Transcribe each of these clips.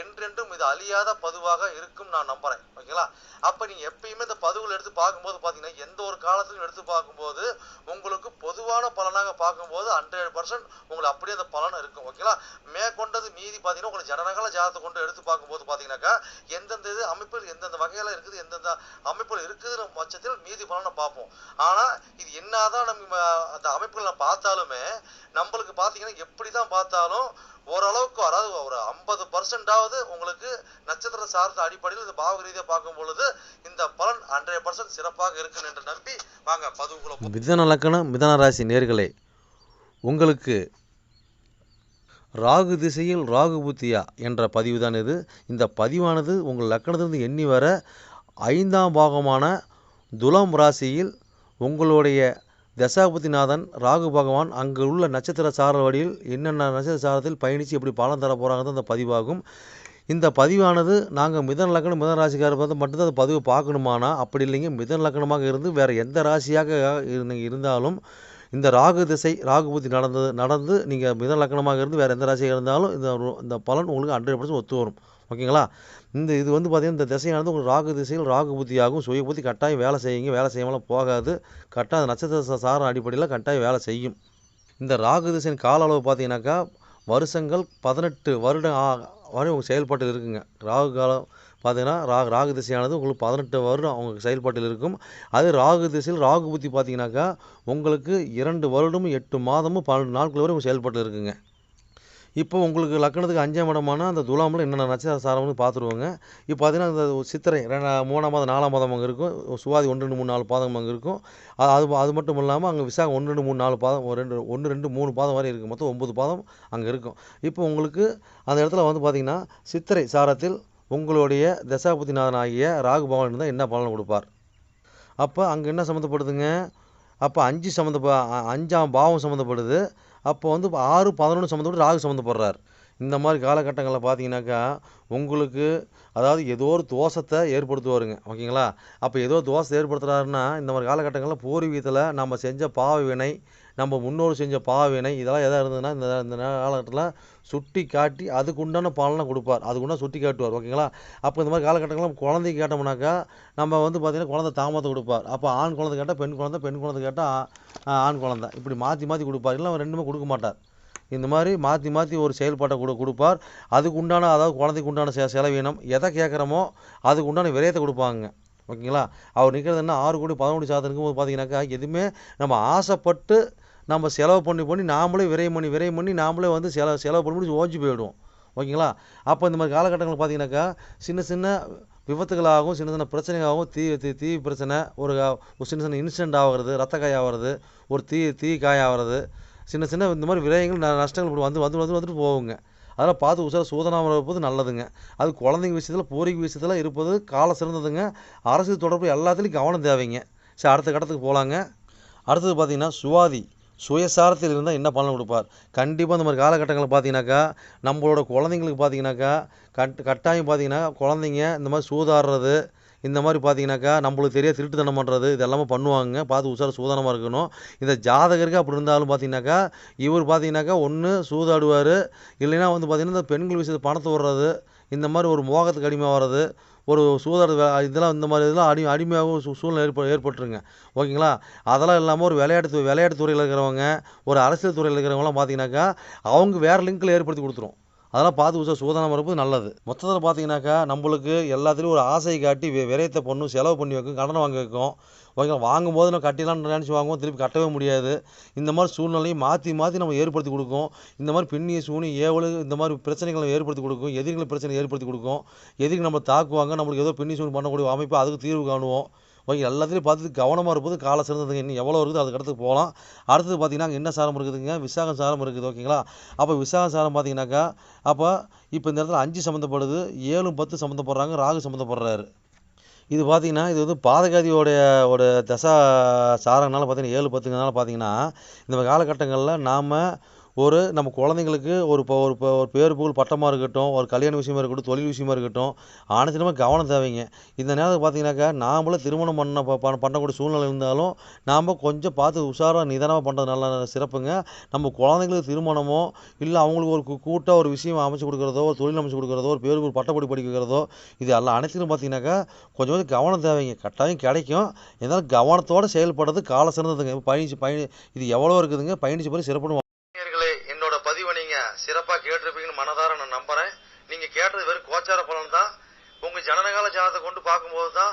என்றென்றும் இது அழியாத பதுவாக இருக்கும் நான் நம்புறேன். ஓகேங்களா? அப்ப நீங்க எப்பயுமே இந்த பதுவுகள் எடுத்து பார்க்கும்போது பாத்தீங்கன்னா எந்த ஒரு காலத்திலும் எடுத்து பார்க்கும்போது உங்களுக்கு பொதுவான பலனாக பார்க்கும்போது ஹண்ட்ரட் பர்சன்ட் உங்களுக்கு அப்படியே அந்த பலன் இருக்கும். ஓகேங்களா? மேற்கொண்டது மீதி பாத்தீங்கன்னா உங்களுக்கு ஜனநகல ஜாதத்தை கொண்டு எடுத்து பார்க்கும்போது பாத்தீங்கன்னாக்கா எந்தெந்த இது அமைப்பில் எந்தெந்த வகையில இருக்குது எந்தெந்த அமைப்பில் இருக்குதுன்ற பட்சத்தில் மீதி பலனை பார்ப்போம். ஆனா இது என்னதான் நம்ம அந்த அமைப்புகளை பார்த்தாலுமே நம்மளுக்கு பாத்தீங்கன்னா எப்படிதான் பார்த்தாலும் ஓரளவுக்கு அதாவது ஒரு ஐம்பது பர்சன்டாவது உங்களுக்கு நட்சத்திர சார்ந்த அடிப்படையில் இந்த பாவக ரீதியாக பார்க்கும் பொழுது இந்த பலன் ஹண்ட்ரட் பர்சன்ட் சிறப்பாக இருக்கும் என்று நம்பி வாங்க பதிவுக்குள்ள மிதன லக்கணம் மிதன ராசி நேர்களே உங்களுக்கு ராகு திசையில் ராகு புத்தியா என்ற பதிவு தான் இது. இந்த பதிவானது உங்கள் லக்கணத்திலிருந்து எண்ணி வர ஐந்தாம் பாகமான துலாம் ராசியில் உங்களுடைய தசாபதிநாதன் ராகு பகவான் அங்கு உள்ள நட்சத்திர சார வழியில் என்னென்ன நட்சத்திர சாரத்தில் பயணித்து எப்படி பலன் தர போகிறாங்க அந்த பதிவாகும். இந்த பதிவானது நாங்கள் மிதன லக்கணம் மிதன ராசிக்காரர் பார்த்து மட்டும்தான் அந்த பதிவை பார்க்கணுமானா? அப்படி இல்லைங்க. மிதன லக்கணமாக இருந்து வேறு எந்த ராசியாக இருந்தாலும் இந்த ராகு திசை ராகு புத்தி நடந்தது நடந்து நீங்கள் மிதன லக்கணமாக இருந்து வேறு எந்த ராசியாக இருந்தாலும் இந்த இந்த பலன் உங்களுக்கு ஹண்ட்ரட் பர்சன்ட் ஒத்து வரும். ஓகேங்களா? இந்த இது வந்து பார்த்தீங்கன்னா இந்த திசையானது உங்களுக்கு ராகு திசையில் ராகு புத்தியாகும். சுய புத்தி கட்டாயம் வேலை செய்யுங்க. வேலை செய்யாமலாம் போகாது. கரெக்டாக அந்த நட்சத்திர சாரம் அடிப்படையில் கட்டாயம் வேலை செய்யும். இந்த ராகு திசையின் கால அளவு பார்த்தீங்கன்னாக்கா வருஷங்கள் பதினெட்டு வருடம் ஆ- வரை உங்கள் செயல்பாட்டில் இருக்குங்க. ராகு காலம் பார்த்தீங்கன்னா ராகு ராகு திசையானது உங்களுக்கு பதினெட்டு வருடம் அவங்க செயல்பாட்டில் இருக்கும். அது ராகு திசையில் ராகு புத்தி பார்த்தீங்கன்னாக்கா உங்களுக்கு இரண்டு வருடமும் எட்டு மாதமும் பன்னெண்டு நாட்கள் வரை உங்கள் செயல்பாட்டில் இருக்குங்க. இப்போ உங்களுக்கு லக்கணத்துக்கு அஞ்சாம் இடமான அந்த துலாமில் என்னென்ன நட்சத்திர சாரம்னு பார்த்துருவோங்க. இப்போ பார்த்தீங்கன்னா அந்த சித்திரை ரெண்டா மூணாம் மாதம் நாலாம் மாதம் அங்கே இருக்கும். சுவாதி ஒன்று ரெண்டு மூணு நாலு பாதம் அங்கே இருக்கும். அது அது அது மட்டும் இல்லாமல் அங்கே விசாகம் ஒன்று ரெண்டு மூணு நாலு பாதம் ஒரு ரெண்டு ஒன்று ரெண்டு மூணு பாதம் வரை இருக்குது மொத்தம் ஒம்பது பாதம் அங்கே இருக்கும். இப்போ உங்களுக்கு அந்த இடத்துல வந்து பார்த்தீங்கன்னா சித்திரை சாரத்தில் உங்களுடைய தசாபுத்திநாதன் ஆகிய ராகு பகவான் இருந்தால் என்ன பலன் கொடுப்பார்? அப்போ அங்கே என்ன சம்மந்தப்படுதுங்க? அப்போ அஞ்சு சம்மந்த அஞ்சாம் பாவம் சம்மந்தப்படுது. அப்போ வந்து ஆறு பதினொன்று சம்மந்தப்பட்டு ராகு சம்மந்தப்படுறார். இந்த மாதிரி காலகட்டங்களில் பார்த்தீங்கன்னாக்கா உங்களுக்கு அதாவது ஏதோ ஒரு தோஷத்தை ஏற்படுத்துவாருங்க. ஓகேங்களா? அப்போ ஏதோ தோஷத்தை ஏற்படுத்துறாருன்னா இந்த மாதிரி காலகட்டங்களில் பூர்வீகத்தில் நம்ம செஞ்ச பாவ வினை நம்ம முன்னோர் செஞ்ச பாவினை இதெல்லாம் எதாக இருந்ததுன்னா இந்த இந்த காலகட்டத்தில் சுட்டி காட்டி அதுக்கு உண்டான பலனை கொடுப்பார். அதுக்கு உண்டான சுட்டி காட்டுவார். ஓகேங்களா? அப்போ இந்த மாதிரி காலகட்டங்களில் குழந்தைக்கு கேட்டோம்னாக்கா நம்ம வந்து பார்த்திங்கன்னா குழந்தை தாமதத்தை கொடுப்பார். அப்போ ஆண் குழந்தை கேட்டால் பெண் குழந்தை பெண் குழந்தை கேட்டால் ஆண் குழந்தை. இப்படி மாற்றி மாற்றி கொடுப்பார். இல்லை அவர் ரெண்டுமே கொடுக்க மாட்டார். இந்த மாதிரி மாற்றி மாற்றி ஒரு செயல்பாட்டை கொடு கொடுப்பார். அதுக்கு உண்டான அதாவது குழந்தைக்கு உண்டான செ செலவீனம் எதை கேட்குறோமோ அதுக்கு உண்டான விரயத்தை கொடுப்பாங்க. ஓகேங்களா? அவர் நிற்கிறது என்ன? ஆறு கோடி பதினொன்று சாதனைக்கும் போது பார்த்தீங்கன்னாக்கா எதுவுமே நம்ம ஆசைப்பட்டு நம்ம செலவு பண்ணி பண்ணி நாமளே விரயம் பண்ணி விரயம் பண்ணி நாமளே வந்து செலவு செலவு பண்ணி முடிச்சு ஓஞ்சி போயிடுவோம். ஓகேங்களா? அப்போ இந்த மாதிரி காலகட்டங்கள் பார்த்தீங்கன்னாக்கா சின்ன சின்ன விபத்துகளாகவும் சின்ன சின்ன பிரச்சனைகளாகவும் தீ தீ தீ பிரச்சனை ஒரு சின்ன சின்ன இன்சிடென்ட் ஆகிறது ரத்த காய் ஆகிறது ஒரு தீ தீ காய் ஆகிறது சின்ன சின்ன இந்த மாதிரி விரயங்கள் ந- நஷ்டங்கள் இப்படி வந்து வந்து வந்து வந்துட்டு போகுங்க. அதெல்லாம் பார்த்து உசார சூதனாமல் இருப்பது நல்லதுங்க. அது குழந்தைங்க விஷயத்தில் பூர்வீக விஷயத்தில் இருப்பது காலம் சிறந்ததுங்க. அரசு தொடர்பு எல்லாத்துலேயும் கவனம் தேவைங்க. சரி அடுத்த கட்டத்துக்கு போகலாங்க அடுத்தது பார்த்திங்கன்னா சுவாதி சுயசாரத்தில் இருந்தால் என்ன பலன் கொடுப்பார்? கண்டிப்பாக இந்த மாதிரி காலகட்டங்களில் பார்த்தீங்கன்னாக்கா நம்மளோட குழந்தைங்களுக்கு பார்த்தீங்கன்னாக்கா கட் கட்டாயம் பார்த்தீங்கன்னா குழந்தைங்க இந்த மாதிரி சூதாடுறது இந்த மாதிரி பார்த்தீங்கன்னாக்கா நம்மளுக்கு தெரியாது திருட்டுத்தனம் பண்ணுறது இது எல்லாமே பண்ணுவாங்க. பார்த்து உசார சூதானமாக இருக்கணும். இந்த ஜாதகருக்கு அப்படி இருந்தாலும் பார்த்தீங்கன்னாக்கா இவர் பார்த்தீங்கன்னாக்கா ஒன்று சூதாடுவார். இல்லைன்னா வந்து பார்த்திங்கன்னா இந்த பெண்கள் விஷயத்தை பணத்தை விடுறது இந்த மாதிரி ஒரு மோகத்துக்கு அடிமை வர்றது ஒரு சூதாடு இதெல்லாம் இந்த மாதிரி இதெல்லாம் அடி அடிமையாகவும் சூ சூழ்நிலை ஏற்ப ஏற்பட்டுருங்க. ஓகேங்களா? அதெல்லாம் இல்லாமல் ஒரு விளையாட்டு விளையாட்டு துறையில் இருக்கிறவங்க ஒரு அரசியல் துறையில் இருக்கிறவங்களாம் பார்த்தீங்கன்னாக்கா அவங்க வேறு லிங்க்கில் ஏற்படுத்தி கொடுத்துரும். அதெல்லாம் பார்த்து உசா சூதானம் இருப்பது நல்லது. மொத்தத்தில் பார்த்தீங்கன்னாக்கா நம்மளுக்கு எல்லாத்துலேயும் ஒரு ஆசை காட்டி வி- விரயத்தை பண்ணும் செலவு பண்ணி வைக்கும் கடனை வாங்க வைக்கும். ஓகேங்களா? வாங்கும்போது நம்ம கட்டிடலாம்னு நினச்சி வாங்குவோம் திருப்பி கட்டவே முடியாது. இந்த மாதிரி சூழ்நிலையும் மாற்றி மாற்றி நம்ம ஏற்படுத்தி கொடுக்கும். இந்த மாதிரி பின்னிய சூனி ஏவலு இந்த மாதிரி பிரச்சனைகளை ஏற்படுத்தி கொடுக்கும். எதிரிகளை பிரச்சனை ஏற்படுத்தி கொடுக்கும். எதிரி நம்ம தாக்குவாங்க நம்மளுக்கு ஏதோ பின்னி சூனி பண்ணக்கூடிய அமைப்பு அதுக்கு தீர்வு காணுவோம். ஓகே எல்லாத்துலேயும் பார்த்து கவனமாக இருப்பது கால சிறந்ததுங்க. இன்னும் எவ்வளோ இருக்குது அதுக்கு அடுத்து போகலாம். அடுத்தது பார்த்தீங்கன்னா என்ன சாரம் இருக்குதுங்க? விசாகம் சாரம் இருக்குது ஓகேங்களா? அப்போ விசாகம் சாரம் பார்த்தீங்கன்னாக்கா அப்போ இப்போ இந்த இடத்துல அஞ்சு சம்மந்தப்படுது ஏழும் பத்து சம்மந்தப்படுறாங்க ராகு சம்மந்தப்படுறாரு. இது பார்த்தீங்கன்னா இது வந்து பாதகாதியோடைய ஒரு தசா சாரங்கனால பார்த்தீங்கன்னா ஏழு பத்துங்கனால பார்த்தீங்கன்னா இந்த காலகட்டங்களில் நாம் ஒரு நம்ம குழந்தைங்களுக்கு ஒரு இப்போ ஒரு இப்போ ஒரு பேர் புகழ் பட்டமாக இருக்கட்டும் ஒரு கல்யாண விஷயமா இருக்கட்டும் தொழில் விஷயமா இருக்கட்டும் அனைத்துலையுமே கவனம் தேவைங்க. இந்த நேரத்தில் பார்த்தீங்கன்னாக்கா நாமளும் திருமணம் பண்ண ப- ப- பண்ணக்கூடிய சூழ்நிலை இருந்தாலும் நாம் கொஞ்சம் பார்த்து உஷாராக நிதானமாக பண்ணுறது நல்ல சிறப்புங்க. நம்ம குழந்தைங்களுக்கு திருமணமோ இல்லை அவங்களுக்கு ஒரு கூட்டாக ஒரு விஷயம் அமைச்சு கொடுக்குறதோ ஒரு தொழில் அமைச்சு கொடுக்குறதோ ஒரு பேருக்கு புகழ் பட்டப்படி படிக்க வைக்கிறதோ இது எல்லாம் அனைத்திலும் பார்த்தீங்கன்னாக்கா கொஞ்சம் கொஞ்சம் கவனம் தேவைங்க. கட்டாயம் கிடைக்கும். இருந்தாலும் கவனத்தோடு செயல்படுறது கால சிறந்ததுங்க. பயணிச்சு பயணி இது எவ்வளோ இருக்குதுங்க? பயணிச்சு போய் சிறப்புன்னு நேயர்களே என்னோட பதிவை நீங்க சிறப்பா கேட்டிருப்பீங்கன்னு மனதார நான் நம்புறேன் நீங்க கேட்டது வெறும் கோச்சார பலன் தான் உங்க ஜனனகால ஜாதகத்தை கொண்டு பார்க்கும்போது தான்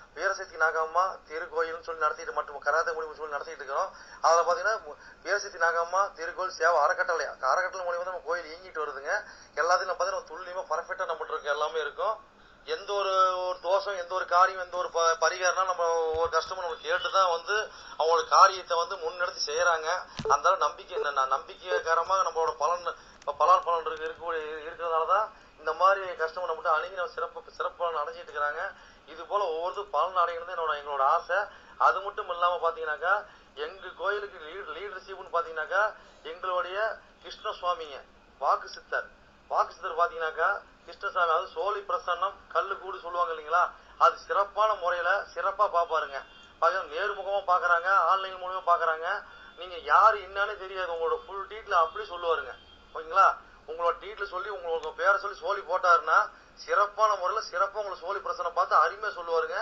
வீரசக்தி நாகம்மா திருக்கோயில்னு சொல்லி நடத்திட்டு மட்டும் கராத்த முடிவு சொல்லி நடத்திட்டு இருக்கிறோம். அதில் பார்த்தீங்கன்னா வீரசக்தி நாகம்மா திருக்கோயில் சேவை அறக்கட்டளை அறக்கட்டளை மூலியமா தான் நம்ம கோயில் இயங்கிட்டு வருதுங்க. எல்லாத்தையும் பார்த்தீங்கன்னா துல்லியமாக பர்ஃபெக்டாக நம்மகிட்ட இருக்கு எல்லாமே இருக்கும். எந்த ஒரு ஒரு தோஷம் எந்த ஒரு காரியம் எந்த ஒரு ப பரிகாரம்னா நம்ம ஒரு கஸ்டமர் நம்ம கேட்டு தான் வந்து அவங்களோட காரியத்தை வந்து முன்னெடுத்து செய்கிறாங்க அந்த நம்பிக்கை ந- ந- நம்பிக்கைகரமாக நம்மளோட பலன் இப்போ பலன் பலன் இருக்கு இருக்கக்கூடிய இருக்கிறதால தான் இந்த மாதிரி கஸ்டமர் மட்டும் அணுகி நம்ம சிறப்பு சிறப்பாக அடைஞ்சிட்டு இருக்கிறாங்க. இது போல் ஒவ்வொருத்தரும் பலன் அடைகிறது என்னோட எங்களோட ஆசை. அது மட்டும் இல்லாமல் பார்த்தீங்கன்னாக்கா எங்கள் கோயிலுக்கு லீட் லீடர்ஷிப்னு பார்த்தீங்கன்னாக்கா எங்களுடைய கிருஷ்ண சுவாமிங்க வாக்கு சித்தர். வாக்கு சித்தர் பார்த்தீங்கன்னாக்கா கிருஷ்ணசாமி அது சோழி பிரசன்னம் கல்லு கூடு சொல்லுவாங்க இல்லைங்களா? அது சிறப்பான முறையில் சிறப்பாக பார்ப்பாருங்க பார்க்க நேர்முகமாக பார்க்குறாங்க ஆன்லைன் மூலியமாக பார்க்குறாங்க நீங்கள் யார் என்னன்னு தெரியாது. உங்களோட ஃபுல் டீட்டில் அப்படி சொல்லுவாருங்க. ஓகேங்களா? உங்களோட டீட்டில் சொல்லி உங்களுக்கு பேரை சொல்லி சோழி போட்டாருன்னா சிறப்பான முறையில் சிறப்பாக உங்களை சோழி பிரசனை பார்த்து அருமையாக சொல்லுவாருங்க.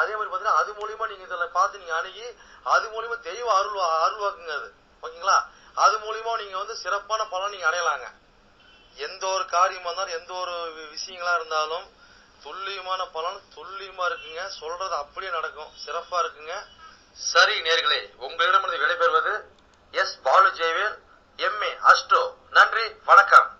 அதே மாதிரி பார்த்தீங்கன்னா அது மூலியமா நீங்கள் இதில் பார்த்து நீங்கள் அணுகி அது மூலியமா தெய்வ அருள் அருள்வாக்குங்க அது. ஓகேங்களா? அது மூலியமா நீங்கள் வந்து சிறப்பான பலன் நீங்கள் அடையலாங்க. எந்த ஒரு காரியமா இருந்தாலும் எந்த ஒரு விஷயங்களா இருந்தாலும் துல்லியமான பலன் துல்லியமா இருக்குங்க. சொல்றது அப்படியே நடக்கும். சிறப்பா இருக்குங்க. சரி நேர்களே உங்களிடமிருந்து விடைபெறுவது எஸ். பாலு ஜெயவேல் எம்ஏ அஸ்டோ. நன்றி வணக்கம்.